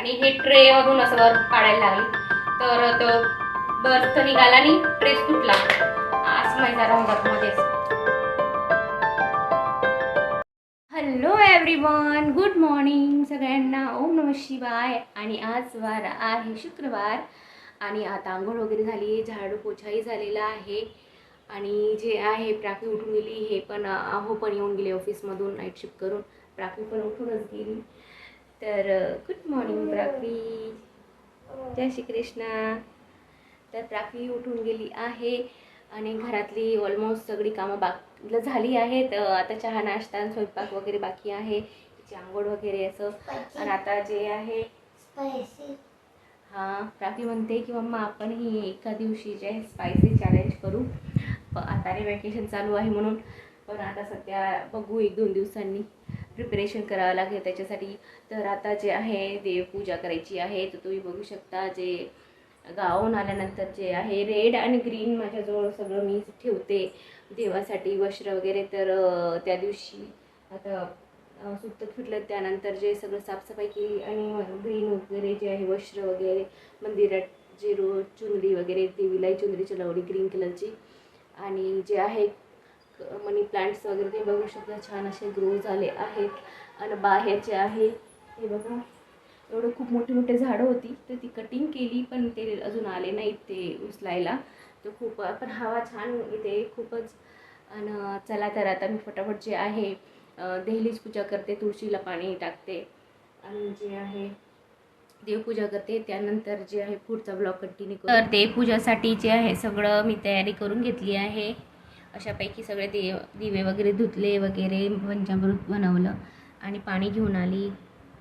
आणि हे ट्रे मधून असं वर काढायला लागली. तर तो बर्थ निघाला आणि ट्रेस तुटला आज माझा रंगात मध्येच हॅलो एव्हरीवन गुड मॉर्निंग सगळ्यांना. ओम नम शिवाय. आणि आज वार आहे शुक्रवार. आणि आता आंघोळ वगैरे झाली आहे झाडू पोछाही झालेला आहे. आणि जे आहे प्राकी उठून गेली हे पण अहो पण येऊन गेले ऑफिसमधून नाईट शिफ्ट करून. प्राकी पण उठूनच गेली. तर गुड मॉर्निंग प्राकी जय श्री कृष्णा तर प्राकी उठून गेली आहे आणि घरातली ऑलमोस्ट सगळी कामं बाक झाली आहेत. आता चहा नाश्ता स्वयंपाक वगैरे बाकी आहे. तिची आंघोळ वगैरे असं. आणि आता जे आहे हां प्राकी म्हणते की मम्मा आपण ही एका दिवशी जे आहे स्पायसी चॅलेंज करू. आता रे वॅकेशन चालू आहे म्हणून. पण आता सध्या बघू एक दोन दिवसांनी. प्रिपरेशन करावं लागेल. त्याच्यासाठी तर आता जे आहे देवपूजा करायची आहे. तर तुम्ही बघू शकता जे गावाहून आल्यानंतर जे आहे रेड आणि ग्रीन माझ्याजवळ सगळं मी ठेवते. देवासाठी वस्त्र वगैरे तर त्या दिवशी आता सुत्त फिरलं त्यानंतर जे सगळं साफसफाई केली आणि ग्रीन वगैरे जे आहे वस्त्र वगैरे मंदिरात जे रोज चुनरी वगैरे देवीलाही चुनरी चढवली ग्रीन कलरची आणि जे आहे मनी प्लांट्स वगैरे ते बघू शकता छान असे ग्रो झाले आहेत. आणि बाहेरचे आहे हे बघा एवढं खूप मोठे मोठे झाडं होती. तर ती कटिंग केली पण ते अजून आले नाहीत ते उचलायला. तर खूप पण हवा छान येते खूपच. आणि चला तर आता मी फटाफट जे आहे अं, देहलीच पूजा करते तुळशीला पाणी टाकते. आणि जे आहे देवपूजा करते. त्यानंतर जे आहे पुढचा ब्लॉग कंटिन्यू तर देवपूजासाठी जे आहे सगळं मी तयारी करून घेतली आहे. अशापैकी सगळे देव दिवे वगैरे धुतले वगैरे पंचामृत बनवलं आणि पाणी घेऊन आली.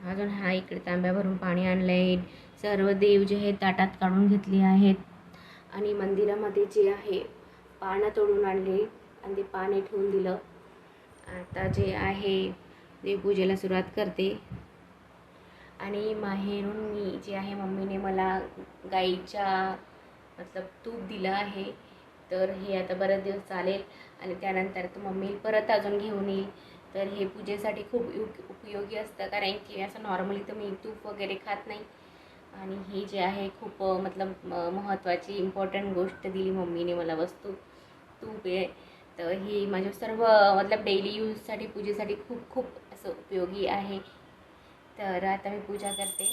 अजून हा इकडे तांब्या भरून पाणी आणलं आहे सर्व देव जे आहेत ताटात काढून घेतले आहेत. आणि मंदिरामध्ये जे आहे पानं तोडून आणले आणि ते पाणी ठेवून दिलं. आता जे आहे देवपूजेला सुरुवात करते. आणि माहेरून मी जे आहे मम्मीने मला गाईच्या मतलब तूप दिलं आहे. तर हे आता बरेच दिवस चालेल आणि त्यानंतर तर मम्मी परत अजून घेऊन येईल. तर हे पूजेसाठी खूप उप उपयोगी असतं कारण की असं नॉर्मली तर मी तूप वगैरे खात नाही. आणि हे जे आहे खूप मतलब महत्त्वाची इम्पॉर्टंट गोष्ट दिली मम्मीने मला वस्तू तूप आहे तर ही माझ्या सर्व मतलब डेली यूजसाठी पूजेसाठी खूप खूप असं उपयोगी आहे. तर आता मी पूजा करते.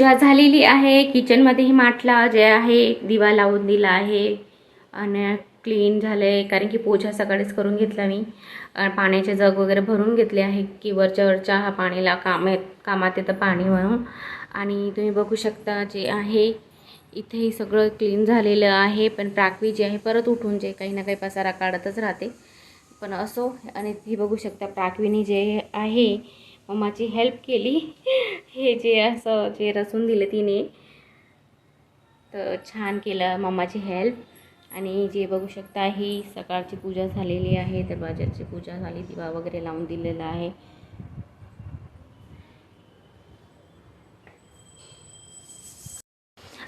पूजा झालेली आहे. किचनमध्येही माटला जे आहे दिवा लावून दिला आहे. आणि क्लीन झालं आहे कारण की पोछा सकाळीच करून घेतला मी. पाण्याचे जग वगैरे भरून घेतले आहे की वरच्या वरच्या हा पाणीला काम येत कामात येतं पाणी म्हणून. आणि तुम्ही बघू शकता जे आहे इथेही सगळं क्लीन झालेलं आहे. पण प्राकवी जे आहे परत उठून जे काही ना काही पसारा काढतच राहते. पण असो आणि ती बघू शकता प्राकवीने जे आहे मम्माची हेल्प केली. हे जे असं जे रचून दिलं तिने. तर छान केलं मम्माची हेल्प आणि जे बघू शकता ही सकाळची पूजा झालेली आहे. दरवाजाची पूजा झाली. दिवा वगैरे लावून दिलेला आहे.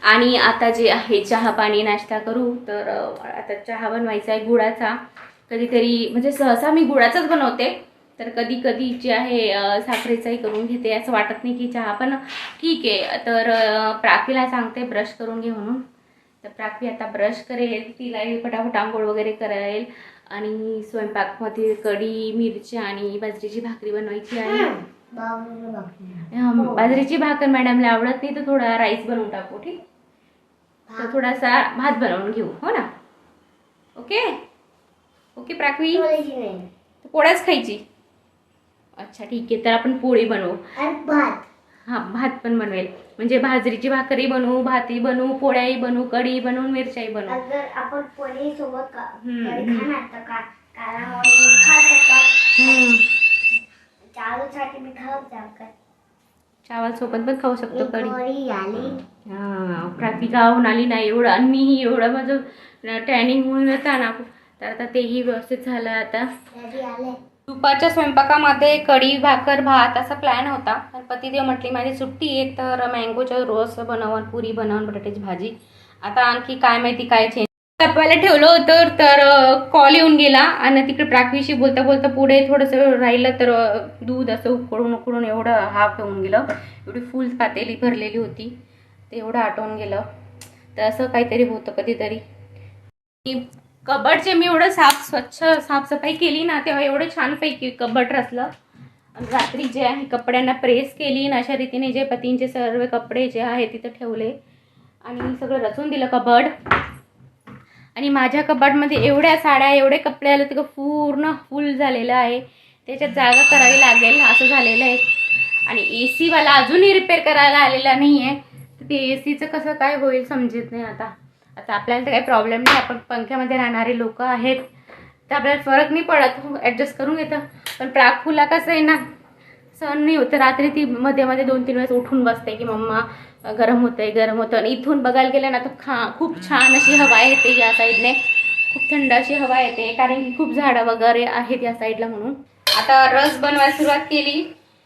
आणि आता जे आहे चहा पाणी नाश्ता करू. तर आता चहा बनवायचा आहे गुळाचा. कधीतरी म्हणजे सहसा मी गुळाचाच बनवते. तर कधी कधी जे आहे साखरेचाही करून घेते असं वाटत नाही की चहा पण ठीक आहे. तर प्राकीला सांगते ब्रश करून घे म्हणून. तर प्राकी आता ब्रश करेल तिलाही पटापट आंघोळ वगैरे करेल आणि स्वयंपाकमध्ये कढी मिरची आणि बाजरीची भाकरी बनवायची आहे. हं, बाजरीची भाकर. मॅडमला आवडत नाही तर थोडा राईस बनवून टाकू ठीक? तर थोडासा भात बनवून घेऊ हो ना? ओके? ओके प्राकवी पोळ्याच खायची. अच्छा ठीक आहे. तर आपण पोळी बनवू. भात. हां भात पण बनवेल. म्हणजे बाजरीची भाकरी बनवू भातही बनवू पोळ्याही बनवू कढी बनवू मिरच्याही बनवू. अगर आपण पोळी सोबत का हम्म, कढी हम्म. खाणार तर का? काळामध्ये खा शकता हम्म. चालूसाठी मी खाऊ चावल सोबत पण खाऊ शकतो कढी. गोळी आली. हा आली नाही एवढं. आणि मीही एवढं माझं ट्रेनिंग होऊन येतं ना. तर आता तेही व्यवस्थित झालं आता. आले. दुपारच्या स्वयंपाकामध्ये कढी भाकर भात असा प्लॅन होता. पण पतिदेव म्हटली माझी सुट्टी आहे तर मँगोचा रोस बनवून पुरी बनवून बटाट्याची भाजी. आता आणखी काय माहिती काय चेंज तापायला ठेवलं होतं तर कॉल येऊन गेला. आणि तिकडे प्राकवीशी बोलता बोलता पुढे थोडंसं राहिलं तर दूध असं उकडून उकळून एवढं हाफ होऊन गेलं. एवढी फुल पातेली भरलेली होती. ते एवढं आटवून गेलं. तर असं काहीतरी होतं कधीतरी. कबड जे मी एवढं साफ स्वच्छ साफसफाई केली ना तेव्हा एवढं छानपैकी कबड रचलं. आणि रात्री जे आहे कपड्यांना प्रेस केली आणि अशा रीतीने जे पतींचे सर्व कपडे जे आहे तिथं ठेवले. आणि सगळं रचून दिलं कबड. आणि माझ्या कबडमध्ये एवढ्या साड्या एवढे कपडे आले तर पूर्ण फुल झालेलं आहे. त्याच्यात जागा करावी लागेल असं झालेलं आहे. आणि ए सीवाला अजूनही रिपेअर करायला आलेला नाही आहे तर ते ए सीचं कसं काय होईल समजत नाही आता. आता आपल्याला तर काही प्रॉब्लेम नाही. आपण पंख्यामध्ये राहणारे लोक आहेत. तर आपल्याला फरक नाही पडत. ॲडजस्ट करून घेतं. पण प्रागफुला कसं आहे ना सहन नाही होतं. रात्री ती मध्ये मध्ये दोन तीन वेळेस उठून बसते की मम्मा गरम होतंय गरम होतं आणि इथून बघायला गेलं ना तर खा खूप छान अशी हवा येते या साईडने खूप थंड अशी हवा येते. कारण खूप झाडं वगैरे आहेत या साईडला म्हणून. आता रस बनवायला सुरुवात केली.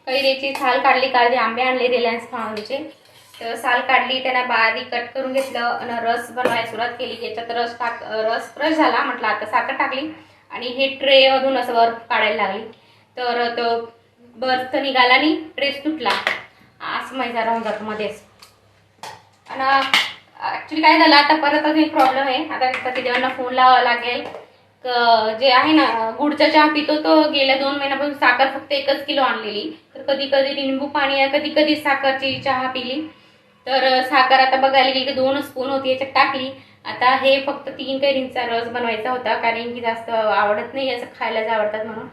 कैरीची छाल काढली काल जे आंबे आणले रिलायन्स फाऊंडचे तर साल काढली त्यांना बारीक कट करून घेतलं आणि रस बनवायला सुरुवात केली. याच्यात रस टाक रस फ्रेश झाला म्हटलं आता साखर टाकली आणि हे ट्रेमधून असं वर काढायला लागली. तर तो बर्थ निघाला आणि ट्रेस तुटला. असं माहिती राहून जातो मध्येच आणि ॲक्च्युली काय झालं आता परत अजून एक प्रॉब्लेम आहे. आता पतिदेवांना फोन लावावा लागेल. जे आहे ना गुडचा चहा पितो तो गेल्या दोन महिन्यापासून साखर फक्त एकच किलो आणलेली. तर कधी कधी लिंबू पाणी आहे कधी कधी साखरची चहा पिली. तर साखर आता बघायला गेली की दोन स्पून होती याच्यात टाकली. आता हे फक्त तीन कैरींचा रस बनवायचा होता कारण की जास्त आवडत नाही असं खायलाच आवडतात म्हणून.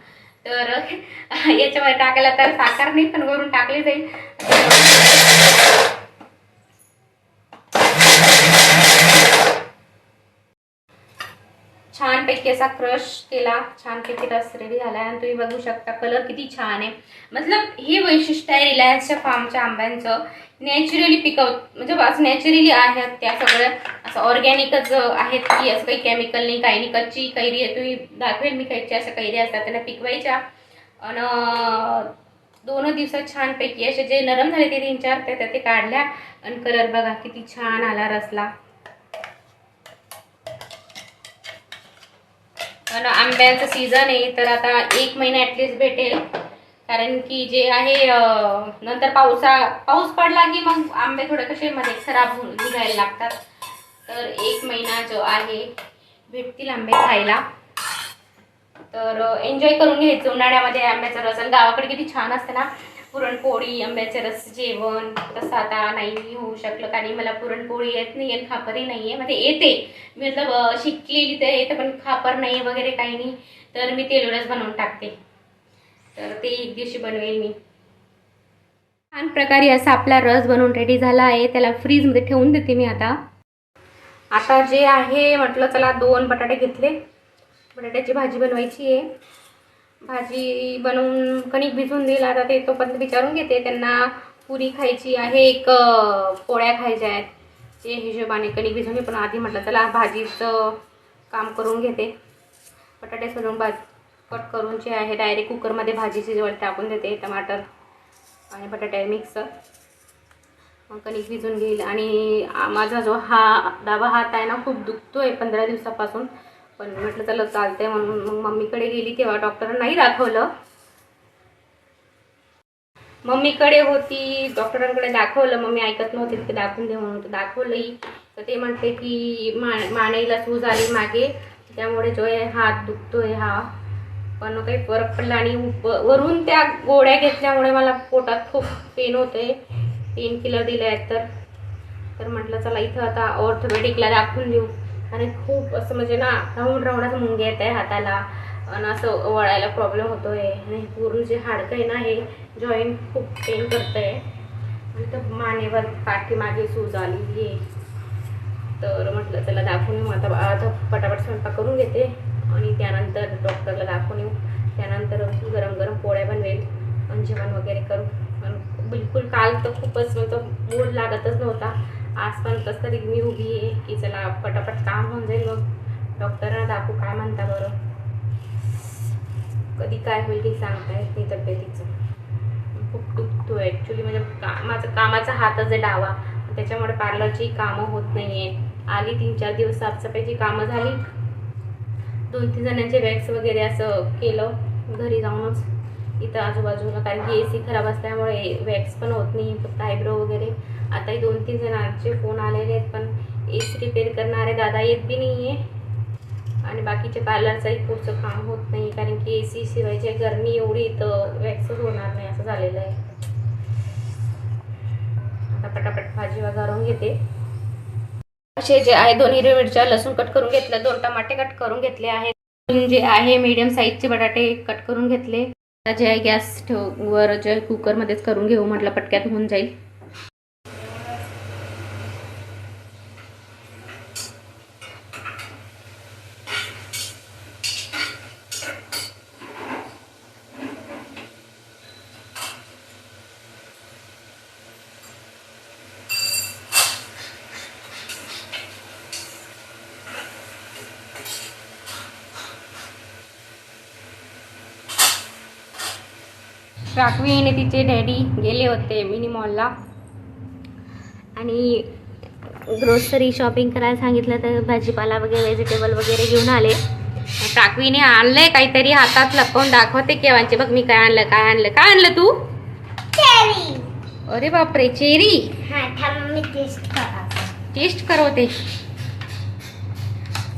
तर याच्यामध्ये टाकायला तर साखर नाही पण वरून टाकली जाईल. छानपैकी असा क्रश केला छानपैकी रस रेडी झाला आणि तुम्ही बघू शकता कलर किती छान आहे. मतलब हे वैशिष्ट्य आहे रिलायन्सच्या फार्मच्या आंब्यांचं. नॅचरली पिकव म्हणजे असं नॅचरली आहेत त्या सगळ्या. असं ऑर्गॅनिकच आहेत की असं काही केमिकल नाही काही नाही. कच्ची कैरी आहे तुम्ही दाखवेल मी कैरीच्या अशा कैरी असतात त्यांना पिकवायच्या. आणि दोन दिवसात छानपैकी असे जे नरम झाले ते तीन चार ते ते काढल्या. आणि कलर बघा किती छान आला रसला. आणि आंब्याचं सीझन आहे तर आता एक महिना ॲटलिस्ट भेटेल. कारण की जे आहे नंतर पावसा पाऊस पडला की मग आंबे थोडे कसे मध्ये खराब होऊन निघायला लागतात. तर एक महिना जो आहे भेटतील आंबे खायला. तर एन्जॉय करून घ्यायचं. उन्हाळ्यामध्ये आंब्याचा रस. आणि गावाकडे किती छान असतं ना पुरणपोळी आंब्याचे रस जेवण. तसं आता नाही होऊ शकलं कारण मला पुरणपोळी येत नाही आहे खापरही नाही आहे. म्हणजे येते. मी मतलब शिकलेली तर येते पण खापर नाही वगैरे काही नाही. तर मी तेल बनवून टाकते. तर ते एक दिवशी बनवेल मी. छान प्रकारे असा आपला रस बनवून रेडी झाला आहे. त्याला फ्रीजमध्ये ठेवून देते मी आता. आता जे आहे म्हटलं चला दोन बटाटे घेतले. बटाट्याची भाजी बनवायची आहे. भाजी बनवून कणिक भिजवून देईल आता ते तोपर्यंत विचारून घेते. त्यांना पुरी खायची आहे एक पोळ्या खायच्या आहेत. ते हिशोबाने कणिक भिजवून पण आधी म्हटलं चला भाजीचं काम करून घेते. बटाटे सोडून भाज कट करून जे आहे डायरेक्ट कुकरमध्ये भाजी शिजवत टाकून देते. टमाटर आणि बटाटे मिक्स मग कणिक भिजून घेईल. आणि माझा जो हा डावा हात आहे ना खूप दुखतो आहे पंधरा दिवसापासून. पण म्हटलं चला चालतंय. म्हणून मग मम्मीकडे गेली तेव्हा डॉक्टरांना नाही दाखवलं. मम्मीकडे होती डॉक्टरांकडे दाखवलं. मम्मी ऐकत नव्हती तिथे दाखवून दे म्हणून तर दाखवलंही. तर ते म्हणते की मा मानेला सूज आली मागे. त्यामुळे जो आहे हात दुखतोय हा. पण काही फरक पडला आणि व- वरून त्या गोळ्या घेतल्यामुळे मला पोटात खूप पेन होते पेन किलर दिले आहेत तर. तर म्हटलं चला इथं आता ऑर्थोपेडिकला दाखवून देऊ. आणि खूप असं म्हणजे ना राहून राहूनच मुंगे येत आहे हाताला. आणि असं वळायला प्रॉब्लेम होतोय. आणि पूर्ण जे हाडकं आहे ना हे जॉईंट खूप पेन करत आहे आणि तर मानेवर पाठीमागे सूज आलेली आहे. तर म्हटलं त्याला दाखवून येऊ. आता आता पटापट स्वयंपाक करून घेते. आणि त्यानंतर डॉक्टरला दाखवून येऊ. त्यानंतर गरम गरम पोळ्या बनवेल. आणि जेवण वगैरे करू. आणि बिलकुल काल तर खूपच म्हणजे मूड लागतच नव्हता. आज पण कसं तरी मी उभी आहे की चला पटापट काम होऊन जाईल मग डॉक्टरना दाखवू काय म्हणता बरं. कधी काय होईल की सांगता येत नाही तब्येतीचं खूप दुखतो ॲक्च्युली म्हणजे का माझं कामाचा हातच आहे डावा. त्याच्यामुळे पार्लरची कामं होत नाही आहे आली तीन चार दिवस साफसफाईची कामं झाली. दोन तीन जणांचे वॅक्स वगैरे असं केलं. घरी जाऊनच. इथं आजूबाजूला कारण की ए सी खराब असल्यामुळे वॅक्स पण होत नाही. फक्त आयब्रो वगैरे. आताही दोन तीन जणांचे फोन आलेले आहेत पण ए सी रिपेअर करणारे दादा येत बी नाही आहे आणि बाकीचे पार्लरचंही पुढचं काम होत नाही कारण की ए सी शिवायची गरमी एवढी तर वॅक्सच होणार नाही असं झालेलं आहे. आता पटापट भाजी वगारून घेते. असे जे आहे दोन्ही हिरव्या मिरच्या लसूण कट करून घेतलं दोन टमाटे कट करून घेतले आहेत. जे आहे मीडियम साईजचे बटाटे कट करून घेतले. जे आहे गॅस ठेव वर जे कुकरमध्येच करून घेऊ म्हटलं पटक्यात होऊन जाईल. राखवी आणि तिचे डॅडी गेले होते मिनी मॉलला आणि ग्रोसरी शॉपिंग करायला सांगितलं तर भाजीपाला वगैरे व्हेजिटेबल वगैरे घेऊन आले. टाकवीने आणलंय काहीतरी हातात लपवून दाखवते केव्हाचे? बघ मी काय आणलं काय आणलं. काय आणलं तू? चेरी. अरे बापरे चेरी. हा टेस्ट करा टेस्ट करवते.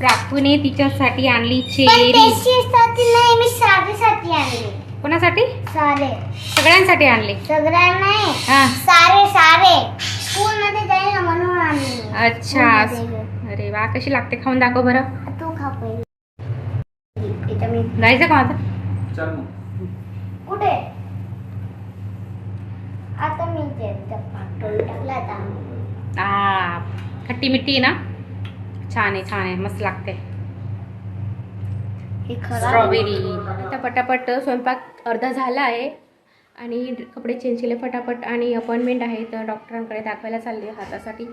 राखूने तिच्यासाठी आणली चेरी. मी सारेसाठी आणले. कोणासाठी? सारे. सगळ्यांसाठी आणली. सगळ्या नाही हा. सारे सारे. स्कूल मध्ये जाईल ना म्हणून आणले. अच्छा. अरे वा कशी लागते? खाऊन दाखव बरं. तू खा पहिले. इथं मी जायचं का आता? चल मग. कुठे? आता मी ते पाठवून टाकला आता. आ खट्टी मिट्टी आहे ना? छान आहे छान आहे. मस्त लागते. स्ट्रॉबेरी आता पटापट स्वयंपाक अर्धा झाला आहे आणि कपडे चेंज केले फटाफट आणि अपॉइंटमेंट आहे तर डॉक्टरांकडे दाखवायला चालली हातासाठी.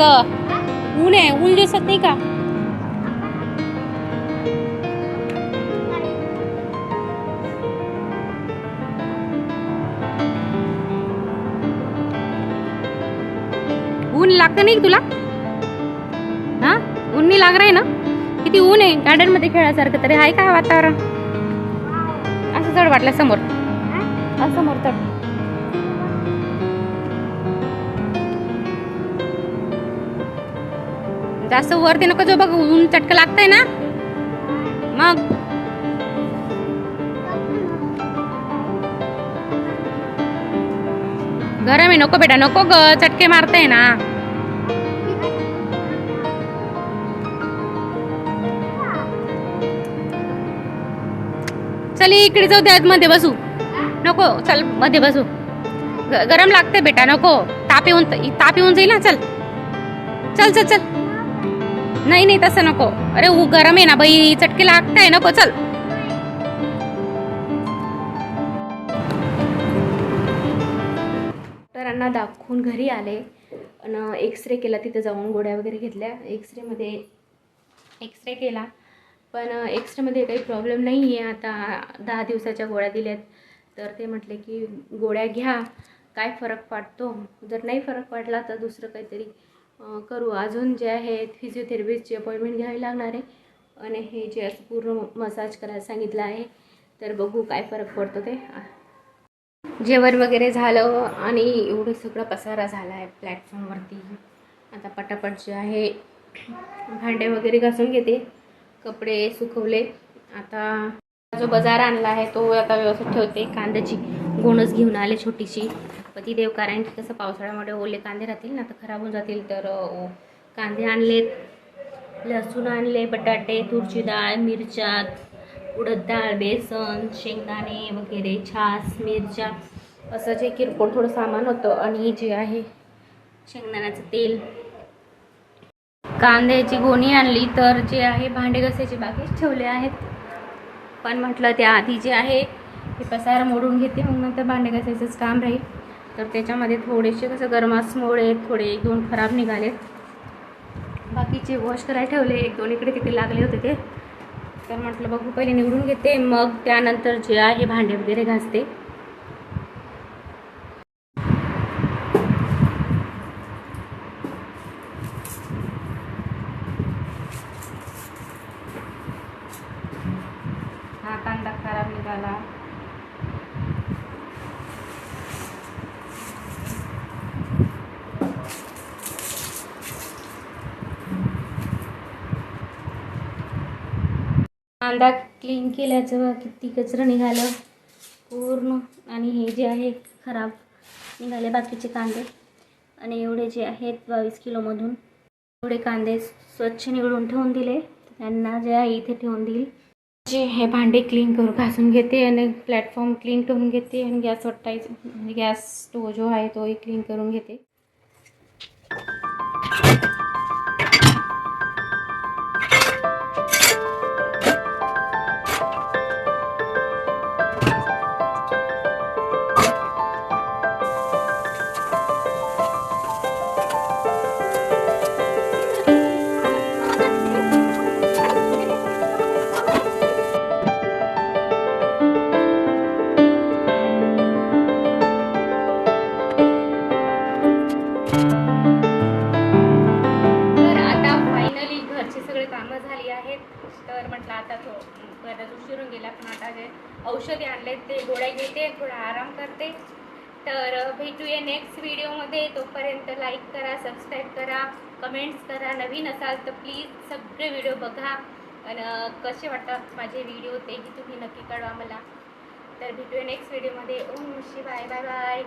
ग. ऊन आहे ऊन दिसत नाही का? ऊन लागतं नाही तुला? हा? ऊन नाही लाग आहे ना? किती ऊन आहे गार्डनमध्ये खेळासारखं तरी आहे का वातावरण? असं चढ वाटलं समोर. असं समोर चढ जास्त वरती नको जो बघ ऊन चटकं लागतंय ना. मग. गरम आहे नको बेटा नको ग चटके मारताय ना. चल इकडे जाऊ द्या मध्ये बसू. नको चलमध्ये बसू. गरम लागते बेटा नको. ताप येऊन ताप येऊन जाईल ना चल. चल चल चल. नाही नाही तसं नको. अरे ऊ गरम आहे ना बाई चटके लागताय नको चल. डॉक्टरांना दाखवून घरी आले. आणि एक्सरे केला तिथे जाऊन गोळ्या वगैरे घेतल्या. एक्सरेमध्ये एक्सरे केला. पण एक्सरेमध्ये काही प्रॉब्लेम नाही आहे आता दहा दिवसाच्या गोळ्या दिल्यात. तर ते म्हटले की गोळ्या घ्या. काय फरक पडतो? जर नाही फरक पडला तर दुसरं काहीतरी करू. अजून जे आहे फिजिओथेरपिस्टची अपॉइंटमेंट घ्यावी लागणार आहे. आणि हे जे असं पूर्ण मसाज करायला सांगितलं आहे तर बघू काय फरक पडतो ते. जेवण वगैरे झालं आणि एवढं सगळं पसारा झाला आहे प्लॅटफॉर्मवरती आता पटापट जे आहे भांडे वगैरे घासून घेते. कपडे सुकवले. आता जो बाजार आणला आहे तो आता व्यवस्थित ठेवते. कांद्याची गोणच घेऊन आले छोटीशी. गणपती ती देव कारण की कसं पावसाळ्यामध्ये ओले कांदे राहतील ना तर खराब होऊन जातील. तर कांदे आणलेत लसूण आणले बटाटे तुरची डाळ मिरच्या उडद डाळ बेसन शेंगदाणे वगैरे छास मिरच्या असं जे किरकोळ थोडं सामान होतं. आणि जे आहे शेंगदाण्याचं तेल. कांद्याची गोणी आणली तर जे आहे भांडे घसायचे बाकीच ठेवले आहेत. पण म्हटलं त्या आधी जे आहे हे पसार मोडून घेते मग नंतर भांडे घसायचंच काम राहील. तर त्याच्यामध्ये थोडेसे कसं गरमासमुळे थोडे एक दोन खराब निघाले बाकीचे वॉश करायला ठेवले एक दोन इकडे तिकडे लागले होते ते. तर म्हटलं बघू पहिले निवडून घेते मग त्यानंतर जे आहे भांडे वगैरे घासते. हा कांदा खराब निघाला. कांदा क्लीन केल्याचं बघा किती कचरं निघालं पूर्ण. आणि हे जे आहे खराब निघाले बाकीचे कांदे. आणि एवढे जे आहेत बावीस किलोमधून एवढे कांदे स्वच्छ निवडून ठेवून दिले. त्यांना जे आहे इथे ठेवून देईल. जे हे भांडे क्लीन करून घासून घेते आणि प्लॅटफॉर्म क्लीन करून घेते आणि गॅस वट्टायचं म्हणजे गॅस तो जो आहे तोही क्लीन करून घेते. औषधे आणले ते गोळ्या घेते थोडा आराम करते. तर भेटूया नेक्स्ट व्हिडिओमध्ये तोपर्यंत लाईक करा सबस्क्राईब करा कमेंट्स करा. नवीन असाल तर प्लीज सगळे व्हिडिओ बघा. आणि कसे वाटतात माझे व्हिडिओ तेही तुम्ही नक्की कळवा मला. तर भेटूया नेक्स्ट व्हिडिओमध्ये ओम शिवाय. Bye bye